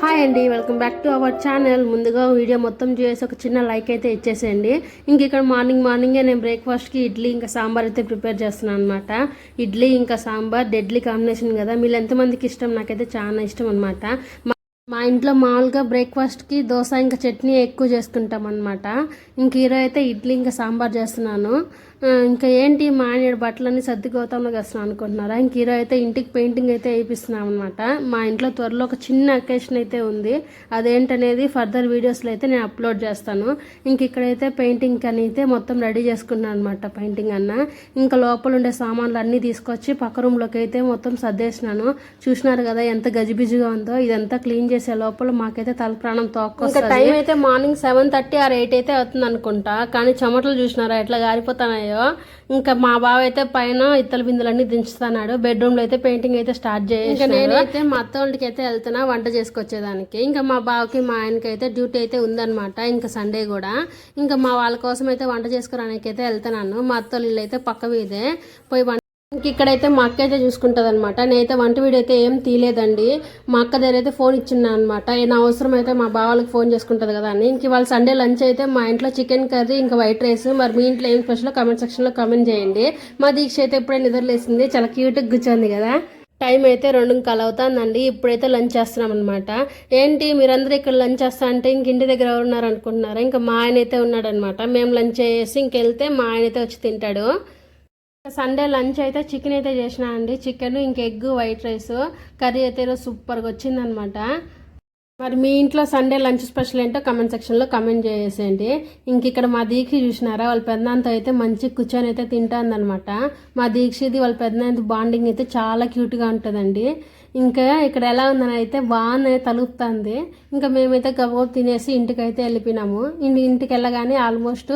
Hi అండి welcome back to our channel ముందుగా video మొత్తం చేసి ఒక చిన్న లైక్ అయితే ఇచ్చేసేయండి. ఇంక ఇక్కడ మార్నింగ్ మార్నింగే నేను బ్రేక్ఫాస్ట్కి ఇడ్లీ ఇంకా సాంబార్ అయితే ప్రిపేర్ చేస్తున్నాను అనమాట ఇడ్లీ ఇంకా సాంబార్ డెడ్లీ కాంబినేషన్ కదా. మీరు ఎంతమందికి ఇష్టం? నాకైతే చాలా ఇష్టం అనమాట మా ఇంట్లో మామూలుగా బ్రేక్ఫాస్ట్కి దోశ ఇంకా చట్నీ ఎక్కువ చేసుకుంటాం అనమాట ఇంక ఈరోజు అయితే ఇడ్లీ ఇంకా సాంబార్ చేస్తున్నాను. ఇంకా ఏంటి మా ఆయన బట్టలన్నీ సర్ది గౌతంలో వేస్తున్నాను అనుకుంటున్నారా? ఇంక ఈరోజు అయితే ఇంటికి పెయింటింగ్ అయితే వేయిస్తున్నాం అనమాట మా ఇంట్లో త్వరలో ఒక చిన్న అకేషన్ అయితే ఉంది. అదేంటనేది ఫర్దర్ వీడియోస్లో అయితే నేను అప్లోడ్ చేస్తాను. ఇంక ఇక్కడైతే పెయింటింగ్ అని అయితే మొత్తం రెడీ చేసుకున్నాను అనమాట పెయింటింగ్ అన్న. ఇంకా లోపల ఉండే సామాన్లు అన్నీ తీసుకొచ్చి పక్క రూమ్లోకి అయితే మొత్తం సర్దేసినాను. చూసినారు కదా ఎంత గజిబిజిగా ఉందో. ఇదంతా క్లీన్ చేసే లోపల మాకైతే తల ప్రాణం తోక్కొస్తుంది. టైం అయితే morning seven thirty or eight అయితే అవుతుంది అనుకుంటా కానీ చెమటలు చూసినారా? ఎట్లా గారిపోతున్నాయో ఇంకా మా బావ అయితే పైన ఇత్తల బిందులన్నీ దించుతున్నాడు. బెడ్రూమ్లో అయితే పెయింటింగ్ అయితే స్టార్ట్ చేసి ఇంకా నేనైతే మా అత్త వాళ్ళకి అయితే వెళ్తున్నా వంట చేసుకొచ్చేదానికి. ఇంకా మా బావకి మా ఆయనకి అయితే డ్యూటీ అయితే ఉందన్నమాట ఇంకా సండే కూడా. ఇంకా మా వాళ్ళ కోసం అయితే వంట చేసుకోవడానికి అయితే వెళ్తున్నాను. మా అత్త వాళ్ళ ఇల్లు అయితే పక్క మీదే పోయి వంట ఇంక ఇక్కడైతే మా అక్క అయితే చూసుకుంటుంది అనమాట నేనైతే వంట వీడియో అయితే ఏం తీయలేదండి. మా అక్క దగ్గర అయితే ఫోన్ ఇచ్చిన అనమాట నా అవసరం అయితే మా బావాలకు ఫోన్ చేసుకుంటుంది కదా అని. ఇంక వాళ్ళ సండే లంచ్ అయితే మా ఇంట్లో చికెన్ కర్రీ ఇంకా వైట్ రైస్. మరి మీ ఇంట్లో ఏం స్పెషల్ కామెంట్ సెక్షన్లో కామెంట్ చేయండి. మా దీక్ష అయితే ఎప్పుడైనా నిద్రలేసింది చాలా క్యూట్గా కూర్చోంది కదా. టైం అయితే రెండు కాలు అవుతుందండి. ఇప్పుడైతే లంచ్ చేస్తున్నాం అనమాట ఏంటి మీరందరూ ఇక్కడ లంచ్ చేస్తా అంటే ఇంక ఇంటి దగ్గర ఎవరు ఉన్నారు అనుకుంటున్నారా ఇంకా మా ఆయన అయితే ఉన్నాడనమాట మేము లంచ్ చేసి ఇంకెళ్తే మా ఆయన అయితే వచ్చి తింటాడు. సండే లంచ్ అయితే చికెన్ అయితే చేసిన అండి. చికెన్ ఇంక ఎగ్ వైట్ రైస్. కర్రీ అయితే ఈరోజు సూపర్గా వచ్చిందనమాట. మరి మీ ఇంట్లో సండే లంచ్ స్పెషల్ ఏంటో కమెంట్ సెక్షన్లో కమెంట్ చేసేయండి. ఇంక ఇక్కడ మా దీక్ష చూసినారా? వాళ్ళ పెద్దనాన్నతో అయితే మంచి కూర్చొని అయితే తింటాందనమాట. మా దీక్షది వాళ్ళ పెద్దనాన్నది బాండింగ్ అయితే చాలా క్యూట్గా ఉంటుందండి. ఇంకా ఇక్కడ ఎలా ఉందని అయితే బాగానే తలుపుతుంది. ఇంకా మేమైతే గబగబ తినేసి ఇంటికి అయితే వెళ్ళిపోయినాము. ఇంటి ఇంటికి వెళ్ళగానే ఆల్మోస్ట్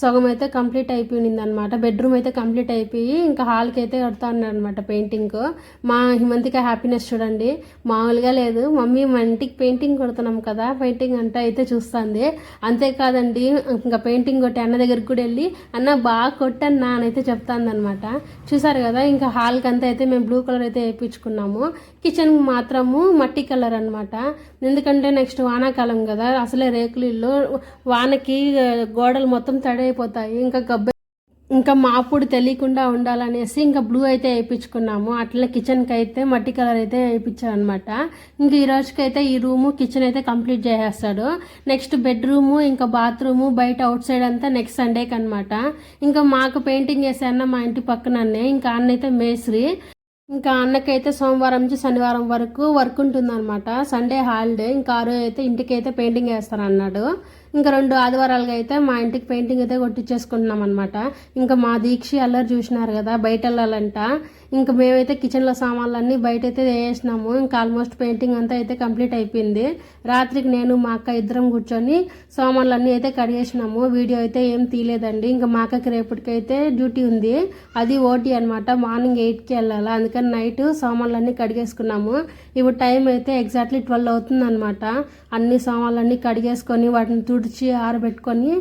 సగం అయితే కంప్లీట్ అయిపోయింది అనమాట బెడ్రూమ్ అయితే కంప్లీట్ అయిపోయి ఇంకా హాల్కి అయితే కడుతూ ఉన్నాడు అనమాట పెయింటింగ్. మా హిమంతిక హ్యాపీనెస్ చూడండి. మామూలుగా లేదు. మమ్మీ మా ఇంటికి పెయింటింగ్ కొడుతున్నాం కదా. పెయింటింగ్ అంటే అయితే చూస్తుంది. అంతేకాదండి ఇంకా పెయింటింగ్ కొట్టి అన్న దగ్గరికి కూడా వెళ్ళి అన్న బాగా కొట్టన్నా అని అయితే చెప్తాంది అనమాట చూసారు కదా ఇంకా హాల్కి అంతా అయితే మేము బ్లూ కలర్ అయితే వేయించుకున్నాము. కిచెన్ మాత్రము మట్టి కలర్ అనమాట ఎందుకంటే నెక్స్ట్ వానాకాలం కదా అసలే రేకులు ఇల్లు. వానకి గోడలు మొత్తం తడైపోతాయి ఇంకా గబ్బ ఇంకా మాపుడు తెలియకుండా ఉండాలనేసి ఇంకా బ్లూ అయితే వేయించుకున్నాము. అట్లా కిచెన్కి అయితే మట్టి కలర్ అయితే వేయించాను అనమాట ఇంకా ఈ రోజుకైతే ఈ రూము కిచెన్ అయితే కంప్లీట్ చేసేస్తాడు. నెక్స్ట్ బెడ్రూము ఇంకా బాత్రూము బయట అవుట్ సైడ్ అంతా నెక్స్ట్ సండేకి అనమాట ఇంకా మాకు పెయింటింగ్ చేసాన్న మా ఇంటి పక్కననే ఇంకా అన్నైతే మేస్త్రి. ఇంకా అన్నకైతే సోమవారం నుంచి శనివారం వరకు వర్క్ ఉంటుందన్నమాట. సండే హాలిడే ఇంకా ఆ రోజు అయితే ఇంటికైతే పెయింటింగ్ వేస్తారన్నాడు. ఇంకా రెండు ఆదివారాలుగా అయితే మా ఇంటికి పెయింటింగ్ అయితే కొట్టించేసుకుంటున్నాం అనమాట ఇంకా మా దీక్ష అల్లరి చూసినారు కదా బయట వెళ్ళాలంట. ఇంకా మేమైతే కిచెన్లో సామాన్లన్నీ బయట అయితే వేసినాము ఇంకా ఆల్మోస్ట్ పెయింటింగ్ అంతా అయితే కంప్లీట్ అయిపోయింది. రాత్రికి నేను మా అక్క ఇద్దరం కూర్చొని సామాన్లన్నీ అయితే కడిగేసినాము. వీడియో అయితే ఏం తీయలేదండి. ఇంకా మా అక్కకి రేపటికైతే డ్యూటీ ఉంది. అది ఓటీ అనమాట మార్నింగ్ ఎయిట్కి వెళ్ళాలి. అందుకని నైట్ సామాన్లన్నీ కడిగేసుకున్నాము. ఇప్పుడు టైం అయితే ఎగ్జాక్ట్లీ ట్వెల్వ్ అవుతుంది అనమాట అన్ని సామాన్లన్నీ కడిగేసుకొని వాటిని తుడి తుడిచి ఆరబెట్టుకొని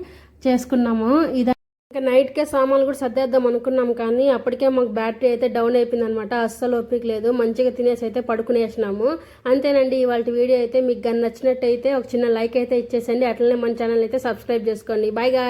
చేసుకున్నాము. ఇదే ఇంకా నైట్కే సామాన్లు కూడా సర్దేద్దాం అనుకున్నాం కానీ అప్పటికే మాకు బ్యాటరీ అయితే డౌన్ అయిపోయింది అనమాట అస్సలు ఓపిక లేదు. మంచిగా తినేసి అయితే పడుకునేసినాము. అంతేనండి ఇవాళ వీడియో అయితే మీకు నచ్చినట్టు నచ్చినట్టయితే ఒక చిన్న లైక్ అయితే ఇచ్చేసండి అట్లనే మన ఛానల్ అయితే సబ్స్క్రైబ్ చేసుకోండి. Bye guy.